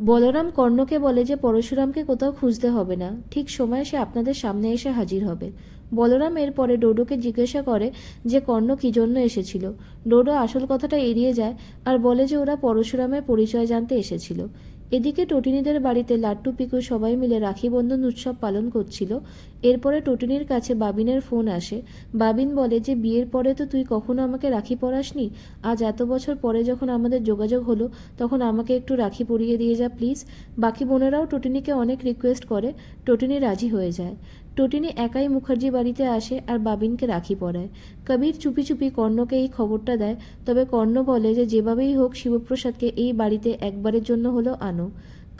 বলরাম কর্ণকে বলে যে পরশুরামকে কোথাও খুঁজতে হবে না। ঠিক সময়ে সে আপনাদের সামনে এসে হাজির হবে। বলরাম এরপরে ডোডোকে জিজ্ঞাসা করে যে কর্ণ কী জন্য এসেছিল। ডোডো আসল কথাটা এড়িয়ে যায় আর বলে যে ওরা পরশুরামের পরিচয় জানতে এসেছিল। এদিকে টটিনিদের বাড়িতে লাট্টু পিকু সবাই মিলে রাখি বন্ধন উৎসব পালন করছিল। এরপরে টটিনির কাছে বাবিনের ফোন আসে। বাবিন বলে যে, বিয়ের পরে তো তুই কখনো আমাকে রাখি পরাসনি। আজ এত বছর পরে যখন আমাদের যোগাযোগ হলো, তখন আমাকে একটু রাখি পরিয়ে দিয়ে যা প্লিজ। বাকি বোনেরাও টটিনিকে অনেক রিকোয়েস্ট করে। টটিনি রাজি হয়ে যায়। টটিনি একাই মুখার্জি বাড়িতে আসে আর বাবিনকে রাখি পড়ায় কবির চুপি চুপি কর্ণকে এই খবরটা দেয়, তবে কর্ণ বলে যে যেভাবেই হোক শিবপ্রসাদকে এই বাড়িতে একবারের জন্য হলো আনো।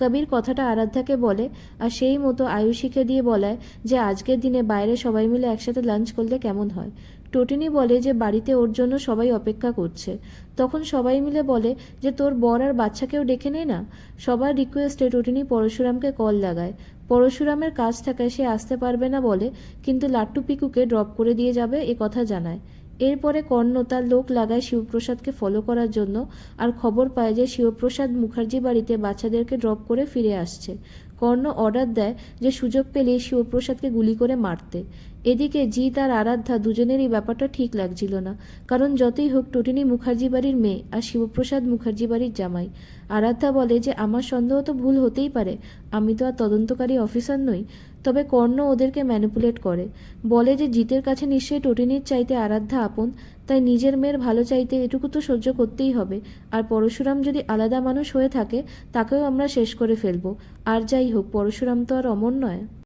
কবির কথাটা আরাধ্যাকে বলে আর সেই মতো আয়ুষীকে দিয়ে বলায় যে আজকের দিনে বাইরে সবাই মিলে একসাথে লাঞ্চ করলে কেমন হয়। টটিনি বলে যে বাড়িতে ওর জন্য সবাই অপেক্ষা করছে। তখন সবাই মিলে বলে যে তোর বর আর বাচ্চাকেও ডেকে নে না। সবার রিকোয়েস্টে টটিনি পরশুরামকে কল লাগায়। পরশুরামের কাজ থাকায় সে আসতে পারবে না বলে কিন্তু লাট্টু পিকুকে ড্রপ করে দিয়ে যাবে এ কথা জানায়। এরপরে কর্ণ তার লোক লাগায় শিবপ্রসাদকে ফলো করার জন্য আর খবর পায় যে শিবপ্রসাদ মুখার্জি বাড়িতে বাচ্চাদেরকে ড্রপ করে ফিরে আসছে। কর্ণ অর্ডার দেয় যে সুযোগ পেলেই শিবপ্রসাদকে গুলি করে মারতে। এদিকে জিৎ আর আরাধ্যা দুজনেরই ব্যাপারটা ঠিক লাগছিল না, কারণ যতই হোক টটিনি মুখার্জি বাড়ির মেয়ে আর শিবপ্রসাদ মুখার্জি বাড়ির জামাই। আরাধ্যা বলে যে, আমার সন্দেহ তো ভুল হতেই পারে, আমি তো আর তদন্তকারী অফিসার নই, তবে কর্ণ ওদেরকে ম্যানিপুলেট করে। বলে যে, জিতের কাছে নিশ্চয়ই টটিনির চাইতে আরাধ্যা আপন, তাই নিজের মেয়ের ভালো চাইতে এটুকু তো সহ্য করতেই হবে, আর পরশুরাম যদি আলাদা মানুষ হয়ে থাকে, তাকেও আমরা শেষ করে ফেলব। আর যাই হোক, পরশুরাম তো আর অমর নয়।